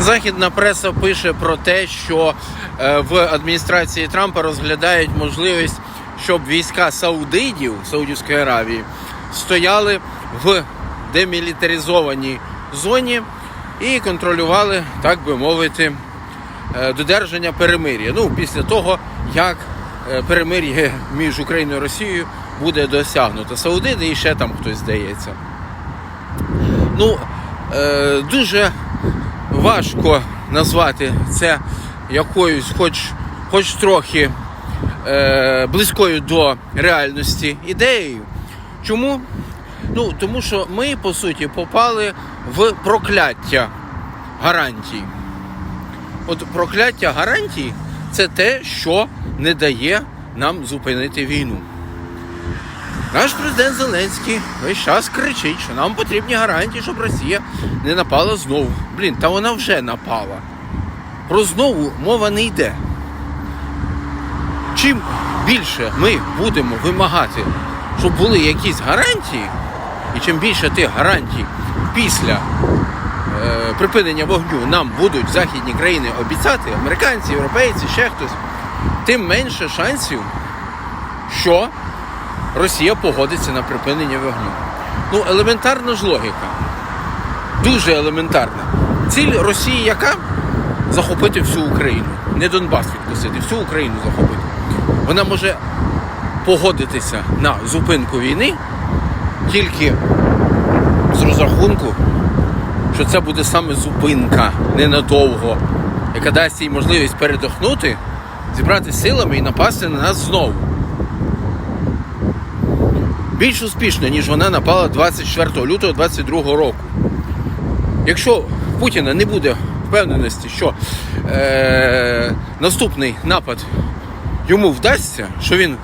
Західна преса пише про те, що е, в адміністрації Трампа розглядають можливість, щоб війська Саудидів Саудівської Аравії стояли в демілітаризованій зоні і контролювали, так би мовити, е, додержання перемир'я. Ну, після того, як е, перемир'я між Україною і Росією буде досягнуто. Саудиди і ще там хтось здається. Ну, дуже важко назвати це якоюсь, хоч, хоч трохи е, близькою до реальності ідеєю. Чому? Ну, тому що ми, по суті, попали в прокляття гарантій. От прокляття гарантій це те, що не дає нам зупинити війну. Наш президент Зеленський весь час кричить, що нам потрібні гарантії, щоб Росія не напала знову. Блін, та вона вже напала. Про знову мова не йде. Чим більше ми будемо вимагати, щоб були якісь гарантії, і чим більше тих гарантій після е, припинення вогню нам будуть західні країни обіцяти, американці, європейці, ще хтось, тим менше шансів, що Росія погодиться на припинення вогню. Ну, елементарна ж логіка. Дуже елементарна. Ціль Росії яка? Захопити всю Україну. Не Донбас відкусити, всю Україну захопити. Вона може погодитися на зупинку війни тільки з розрахунку, що це буде саме зупинка ненадовго, яка дасть їй можливість передохнути, зібрати силами і напасти на нас знову більш успішно, ніж вона напала 24 лютого 22 року. Якщо Путіна не буде впевненості, що е- наступний напад йому вдасться, що він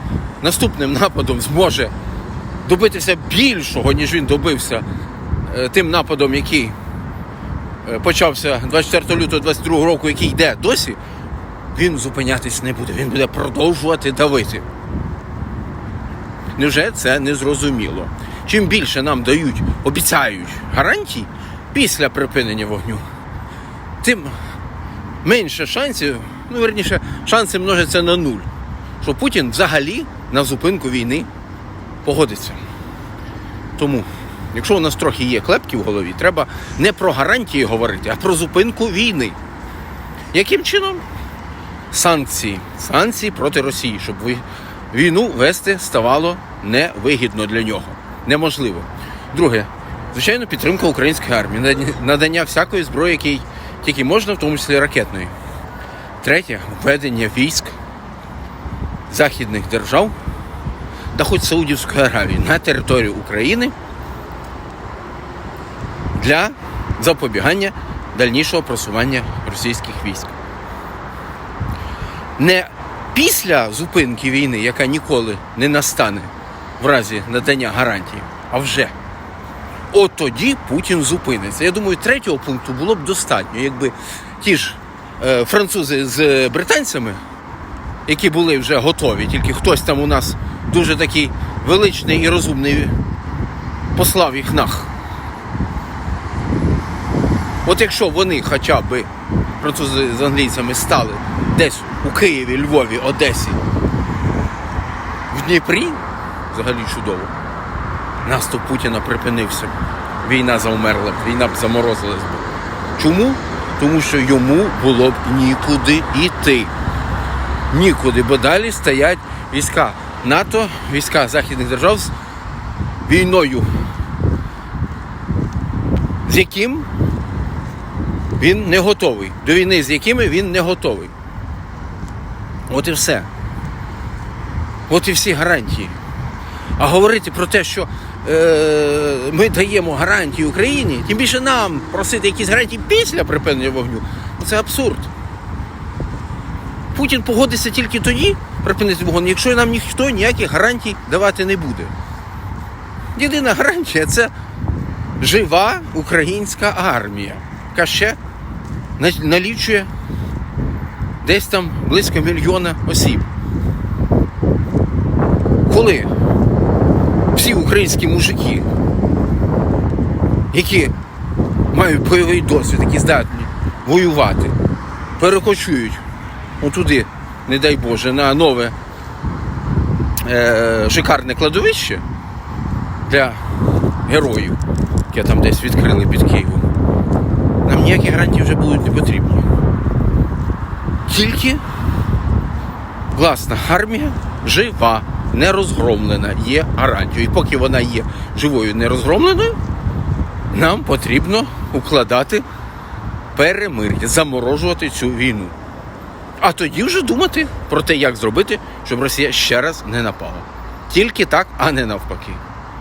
наступним нападом зможе добитися більшого, ніж він добився е- тим нападом, який е, почався 24 лютого 22 року, який йде досі, він зупинятись не буде. Він буде продовжувати давити. Невже це не зрозуміло? Чим більше нам дають, обіцяють гарантій після припинення вогню, тим менше шансів, ну верніше, шанси множаться на нуль, що Путін взагалі на зупинку війни погодиться. Тому, якщо у нас трохи є клепки в голові, треба не про гарантії говорити, а про зупинку війни. Яким чином? Санкції. Санкції проти Росії, щоб ви війну вести ставало невигідно для нього. Неможливо. Друге, звичайно, підтримка української армії, надання всякої зброї, якій тільки можна, в тому числі ракетної. Третє введення військ західних держав та хоч Саудівської Аравії на територію України для запобігання дальнішого просування російських військ. Не після зупинки війни, яка ніколи не настане в разі надання гарантії, а вже. От тоді Путін зупиниться. Я думаю, третього пункту було б достатньо, якби ті ж е, французи з британцями, які були вже готові, тільки хтось там у нас дуже такий величний і розумний послав їх нах. От якщо вони хоча б французи з англійцями стали десь у Києві, Львові, Одесі, в Дніпрі, взагалі чудово, наступ Путіна припинився. Війна завмерла, б, війна б заморозилась. Чому? Тому що йому було б нікуди йти. Нікуди, бо далі стоять війська НАТО, війська західних держав з війною, з яким він не готовий. До війни, з якими він не готовий. От і все. От і всі гарантії. А говорити про те, що е, ми даємо гарантії Україні, тим більше нам просити якісь гарантії після припинення вогню, це абсурд. Путін погодиться тільки тоді припинити вогонь, якщо нам ніхто ніяких гарантій давати не буде. Єдина гарантія це жива українська армія, яка ще налічує десь там близько мільйона осіб. Коли всі українські мужики, які мають бойовий досвід, які здатні воювати, перекочують отуди, не дай Боже, на нове е, шикарне кладовище для героїв, яке там десь відкрили під Києвом, нам ніякі гарантії вже будуть не потрібні. Тільки власна армія жива, не розгромлена, є гарантією. І поки вона є живою, не розгромленою, нам потрібно укладати перемир'я, заморожувати цю війну. А тоді вже думати про те, як зробити, щоб Росія ще раз не напала. Тільки так, а не навпаки.